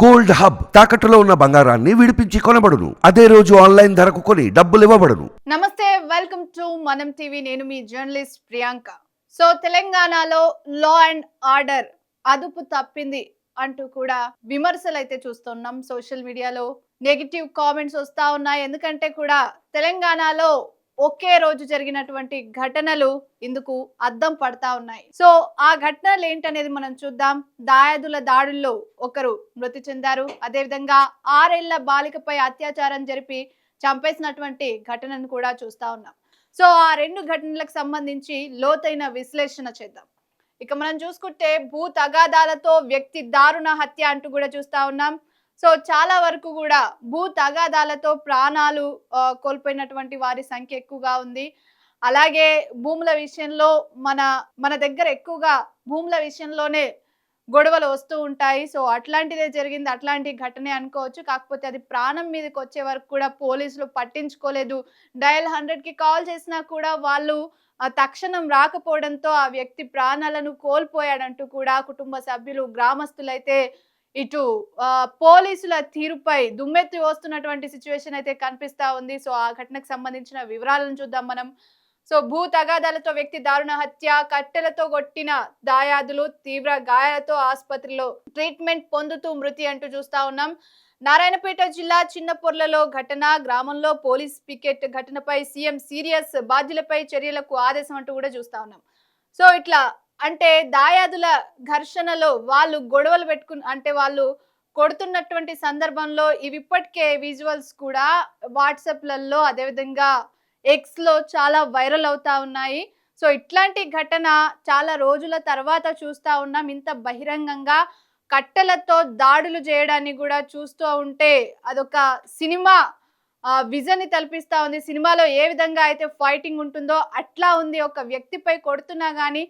Gold hub తాకట్టులో ఉన్న బంగారాన్ని విడిపించి కొనబడును. అదే రోజు ఆన్లైన్ ధరకు కొని డబ్బులు ఇవ్వబడును. నమస్తే వెల్కమ్ టు మనం టీవీ. నేను మీ జర్నలిస్ట్ ప్రియాంక. సో తెలంగాణలో లా అండ్ ఆర్డర్ అదుపు తప్పింది అంటూ కూడా విమర్శలు అయితే చూస్తున్నాం సోషల్ మీడియాలో. నెగిటివ్ కామెంట్స్ వస్తా ఉన్నాయి. ఎందుకంటే కూడా తెలంగాణలో ఒకే రోజు జరిగినటువంటి ఘటనలు ఇందుకు అద్దం పడతా ఉన్నాయి. సో ఆ ఘటనలు ఏంటనేది మనం చూద్దాం. దాయాదుల దాడుల్లో ఒకరు మృతి చెందారు. అదేవిధంగా ఆరేళ్ళ బాలికపై అత్యాచారం జరిపి చంపేసినటువంటి ఘటనను కూడా చూస్తా ఉన్నాం. సో ఆ రెండు ఘటనలకు సంబంధించి లోతైన విశ్లేషణ చేద్దాం. ఇక మనం చూసుకుంటే భూ తగాదాలతో వ్యక్తి దారుణ హత్య అంటూ కూడా చూస్తా ఉన్నాం. సో చాలా వరకు కూడా భూ తగాదాలతో ప్రాణాలు కోల్పోయినటువంటి వారి సంఖ్య ఎక్కువగా ఉంది. అలాగే భూముల విషయంలో మన మన దగ్గర ఎక్కువగా భూముల విషయంలోనే గొడవలు వస్తూ ఉంటాయి. సో అట్లాంటిదే జరిగింది అట్లాంటి ఘటనే అనుకోవచ్చు. కాకపోతే అది ప్రాణం మీదకి వచ్చే వరకు కూడా పోలీసులు పట్టించుకోలేదు. డయల్ హండ్రెడ్కి కాల్ చేసినా కూడా వాళ్ళు తక్షణం రాకపోవడంతో ఆ వ్యక్తి ప్రాణాలను కోల్పోయాడంటూ కూడా కుటుంబ సభ్యులు గ్రామస్తులైతే ఇటు పోలీసుల తీరుపై దుమ్మెత్తి వస్తున్నటువంటి సిచ్యువేషన్ అయితే కనిపిస్తా ఉంది. సో ఆ ఘటనకు సంబంధించిన వివరాలను చూద్దాం మనం. సో భూ తగాదాలతో వ్యక్తి దారుణ హత్య కట్టెలతో కొట్టిన దాయాదులు తీవ్ర గాయాలతో ఆసుపత్రిలో ట్రీట్మెంట్ పొందుతూ మృతి అంటూ చూస్తా ఉన్నాం. నారాయణపేట జిల్లా చిన్నపొర్లలో ఘటన గ్రామంలో పోలీస్ పికెట్ ఘటనపై సీఎం సీరియస్ బాధ్యులపై చర్యలకు ఆదేశం అంటూ కూడా చూస్తా ఉన్నాం. సో ఇట్లా అంటే దాయాదుల ఘర్షణలో వాళ్ళు గొడవలు పెట్టుకుని అంటే వాళ్ళు కొడుతున్నటువంటి సందర్భంలో ఇవి ఇప్పటికే విజువల్స్ కూడా వాట్సాప్లలో అదేవిధంగా ఎక్స్లో చాలా వైరల్ అవుతా ఉన్నాయి. సో ఇట్లాంటి ఘటన చాలా రోజుల తర్వాత చూస్తా ఉన్నాం. ఇంత బహిరంగంగా కట్టెలతో దాడులు చేయడాన్ని కూడా చూస్తూ ఉంటే అదొక సినిమా విజన్ని తలపిస్తూ ఉంది. సినిమాలో ఏ విధంగా అయితే ఫైటింగ్ ఉంటుందో అట్లా ఉంది. ఒక వ్యక్తిపై కొడుతున్నా కానీ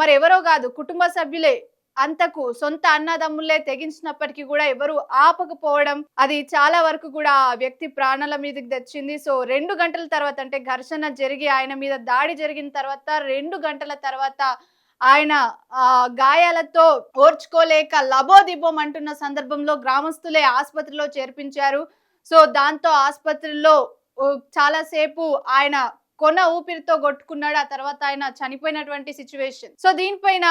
మరి ఎవరో కాదు కుటుంబ సభ్యులే. అంతకు సొంత అన్నదమ్ములే తెగించినప్పటికీ కూడా ఎవరు ఆపకపోవడం అది చాలా వరకు కూడా ఆ వ్యక్తి ప్రాణాల మీదకి తెచ్చింది. సో రెండు గంటల తర్వాత అంటే ఘర్షణ జరిగి ఆయన మీద దాడి జరిగిన తర్వాత రెండు గంటల తర్వాత ఆయన గాయాలతో ఓర్చుకోలేక లబోదిబోం అంటున్న సందర్భంలో గ్రామస్తులే ఆసుపత్రిలో చేర్పించారు. సో దాంతో ఆసుపత్రిలో చాలాసేపు ఆయన కొన ఊపిరితో కొట్టుకున్నాడు. ఆ తర్వాత ఆయన చనిపోయినటువంటి సిచ్యువేషన్ సో దీనిపైన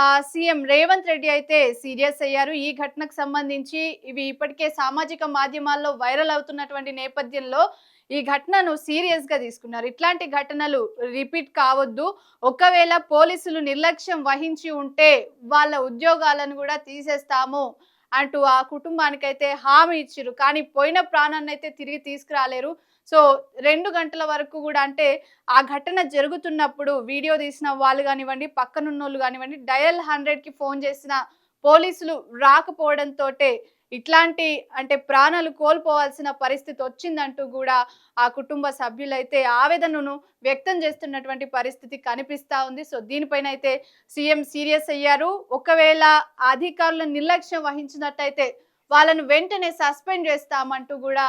ఆ సీఎం రేవంత్ రెడ్డి అయితే సీరియస్ అయ్యారు. ఈ ఘటనకు సంబంధించి ఇవి ఇప్పటికే సామాజిక మాధ్యమాల్లో వైరల్ అవుతున్నటువంటి నేపథ్యంలో ఈ ఘటనను సీరియస్గా తీసుకున్నారు. ఇట్లాంటి ఘటనలు రిపీట్ కావద్దు. ఒకవేళ పోలీసులు నిర్లక్ష్యం వహించి ఉంటే వాళ్ళ ఉద్యోగాలను కూడా తీసేస్తాము అంటూ ఆ కుటుంబానికైతే హామీ ఇచ్చారు కానీ పోయిన ప్రాణాన్ని అయితే తిరిగి తీసుకురాలేరు. సో రెండు గంటల వరకు కూడా అంటే ఆ ఘటన జరుగుతున్నప్పుడు వీడియో తీసిన వాళ్ళు కానివ్వండి పక్కనున్న వాళ్ళు కానివ్వండి డయల్ హండ్రెడ్కి ఫోన్ చేసిన పోలీసులు రాకపోవడంతో ఇట్లాంటి అంటే ప్రాణాలు కోల్పోవాల్సిన పరిస్థితి వచ్చిందంటూ కూడా ఆ కుటుంబ సభ్యులైతే ఆవేదనను వ్యక్తం చేస్తున్నటువంటి పరిస్థితి కనిపిస్తూ ఉంది. సో దీనిపైన అయితే సీఎం సీరియస్ అయ్యారు. ఒకవేళ అధికారులు నిర్లక్ష్యం వహించినట్టయితే వాళ్ళను వెంటనే సస్పెండ్ చేస్తామంటూ కూడా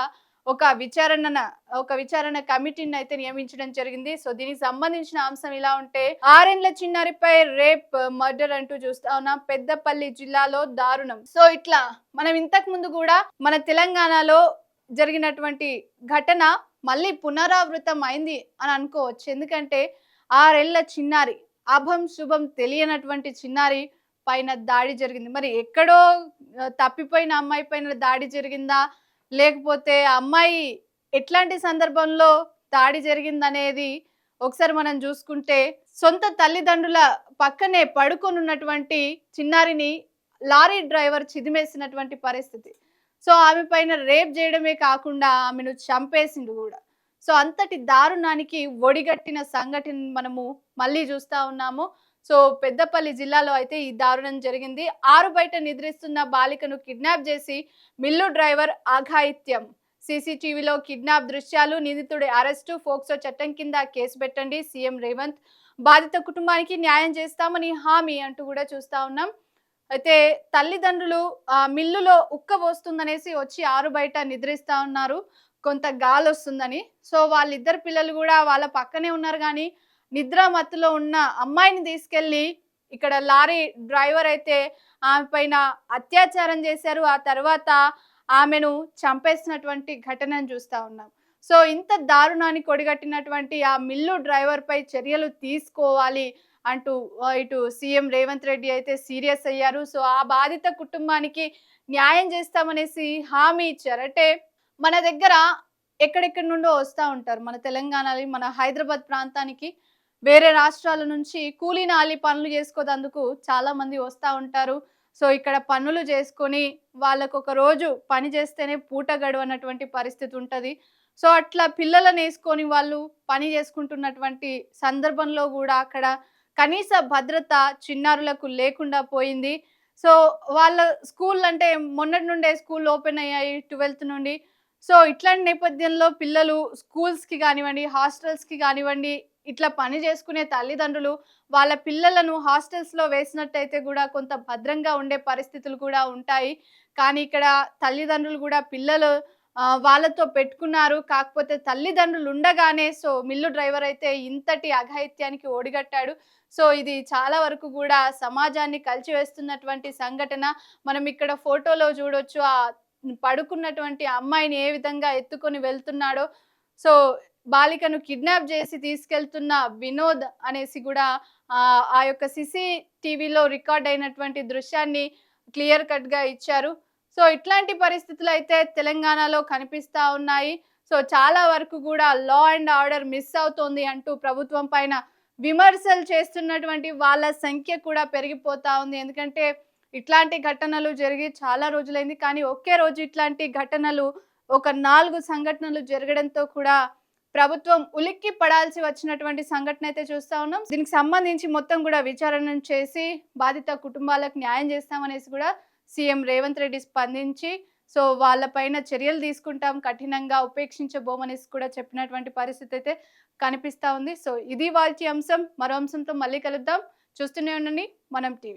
ఒక విచారణ ఒక విచారణ కమిటీని అయితే నియమించడం జరిగింది. సో దీనికి సంబంధించిన అంశం ఇలా ఉంటే ఆరేండ్ల చిన్నారిపై రేప్ మర్డర్ అంటూ చూస్తా ఉన్నాం. పెద్దపల్లి జిల్లాలో దారుణం. సో ఇట్లా మనం ఇంతకు ముందు కూడా మన తెలంగాణలో జరిగినటువంటి ఘటన మళ్ళీ పునరావృతం అయింది అని అనుకోవచ్చు. ఎందుకంటే ఆరేళ్ళ చిన్నారి అభం శుభం తెలియనటువంటి చిన్నారి పైన దాడి జరిగింది. మరి ఎక్కడో తప్పిపోయిన అమ్మాయి పైన దాడి జరిగిందా? లేకపోతే అమ్మాయి ఎట్లాంటి సందర్భంలో దాడి జరిగిందనేది ఒకసారి మనం చూసుకుంటే సొంత తల్లిదండ్రుల పక్కనే పడుకొని ఉన్నటువంటి చిన్నారిని లారీ డ్రైవర్ చిదిమేసినటువంటి పరిస్థితి. సో ఆమె పైన రేప్ చేయడమే కాకుండా ఆమెను చంపేసిండు కూడా. సో అంతటి దారుణానికి ఒడిగట్టిన సంఘటన మనము మళ్ళీ చూస్తా ఉన్నాము. సో పెద్దపల్లి జిల్లాలో అయితే ఈ దారుణం జరిగింది. ఆరు బయట నిద్రిస్తున్న బాలికను కిడ్నాప్ చేసి మిల్లు డ్రైవర్ అఘాయిత్యం. సీసీటీవీలో కిడ్నాప్ దృశ్యాలు నిందితుడి అరెస్టు ఫోక్సో చట్టం కింద కేసు పెట్టండి సీఎం రేవంత్. బాధిత కుటుంబానికి న్యాయం చేస్తామని హామీ అంటూ కూడా చూస్తా ఉన్నాం. అయితే తల్లిదండ్రులు ఆ, మిల్లులో ఉక్క పోస్తుందనేసి వచ్చి ఆరు బయట నిద్రిస్తా ఉన్నారు. కొంత గాలి వస్తుందని సో వాళ్ళిద్దరు పిల్లలు కూడా వాళ్ళ పక్కనే ఉన్నారు కానీ నిద్ర మత్తులో ఉన్న అమ్మాయిని తీసుకెళ్ళి ఇక్కడ లారీ డ్రైవర్ అయితే ఆమె పైన అత్యాచారం చేశారు. ఆ తర్వాత ఆమెను చంపేసినటువంటి ఘటనను చూస్తా ఉన్నాం. సో ఇంత దారుణాన్ని కొడిగట్టినటువంటి ఆ మిల్లు డ్రైవర్పై చర్యలు తీసుకోవాలి అంటూ ఇటు సీఎం రేవంత్ రెడ్డి అయితే సీరియస్ అయ్యారు. సో ఆ బాధిత కుటుంబానికి న్యాయం చేస్తామనేసి హామీ ఇచ్చారటే మన దగ్గర ఎక్కడెక్కడి నుండో వస్తూ ఉంటారు. మన తెలంగాణలో మన హైదరాబాద్ ప్రాంతానికి వేరే రాష్ట్రాల నుంచి కూలీ నాలి పనులు చేసుకోదందుకు చాలా మంది వస్తూ ఉంటారు. సో ఇక్కడ పనులు చేసుకొని వాళ్ళకు ఒక రోజు పని చేస్తేనే పూట గడవనటువంటి పరిస్థితి ఉంటుంది. సో అట్లా పిల్లలను వేసుకొని వాళ్ళు పని చేసుకుంటున్నటువంటి సందర్భంలో కూడా అక్కడ కనీస భద్రత చిన్నారులకు లేకుండా పోయింది. సో వాళ్ళ స్కూల్ అంటే మొన్నటి నుండే స్కూల్ ఓపెన్ అయ్యాయి ట్వెల్త్ నుండి. సో ఇట్లాంటి నేపథ్యంలో పిల్లలు స్కూల్స్కి కానివ్వండి హాస్టల్స్కి కానివ్వండి ఇట్లా పని చేసుకునే తల్లిదండ్రులు వాళ్ళ పిల్లలను హాస్టల్స్లో వేసినట్టయితే కూడా కొంత భద్రంగా ఉండే పరిస్థితులు కూడా ఉంటాయి. కానీ ఇక్కడ తల్లిదండ్రులు కూడా పిల్లలు వాళ్ళతో పెట్టుకున్నారు. కాకపోతే తల్లిదండ్రులు ఉండగానే సో మిల్లు డ్రైవర్ అయితే ఇంతటి అఘాయిత్యానికి ఓడిగట్టాడు సో ఇది చాలా వరకు కూడా సమాజాన్ని కలిచివేస్తున్నటువంటి సంఘటన. మనం ఇక్కడ ఫోటోలో చూడొచ్చు. ఆ పడుకున్నటువంటి అమ్మాయిని ఏ విధంగా ఎత్తుకొని వెళ్తున్నాడో సో బాలికను కిడ్నాప్ చేసి తీసుకెళ్తున్న వినోద్ అనేసి కూడా ఆ, యొక్క సిసి టీవీలో రికార్డ్ అయినటువంటి దృశ్యాన్ని క్లియర్ కట్గా ఇచ్చారు. సో ఇట్లాంటి పరిస్థితులు అయితే తెలంగాణలో కనిపిస్తూ ఉన్నాయి. సో చాలా వరకు కూడా లా అండ్ ఆర్డర్ మిస్ అవుతోంది అంటూ ప్రభుత్వం పైన విమర్శలు చేస్తున్నటువంటి వాళ్ళ సంఖ్య కూడా పెరిగిపోతూ ఉంది. ఎందుకంటే ఇట్లాంటి ఘటనలు జరిగి చాలా రోజులైంది. కానీ ఒకే రోజు ఇట్లాంటి ఘటనలు ఒక నాలుగు సంఘటనలు జరగడంతో కూడా ప్రభుత్వం ఉలిక్కి పడాల్సి వచ్చినటువంటి సంఘటన అయితే చూస్తా ఉన్నాం. దీనికి సంబంధించి మొత్తం కూడా విచారణ చేసి బాధిత కుటుంబాలకు న్యాయం చేస్తామనేసి కూడా సీఎం రేవంత్ రెడ్డి స్పందించి సో వాళ్ళపైన చర్యలు తీసుకుంటాం కఠినంగా ఉపేక్షించబోమనేసి కూడా చెప్పినటువంటి పరిస్థితి అయితే కనిపిస్తూ ఉంది. సో ఇది వాళ్ళ అంశం. మరో అంశంతో మళ్ళీ కలుద్దాం. చూస్తూనే ఉండండి. మనం టీవీ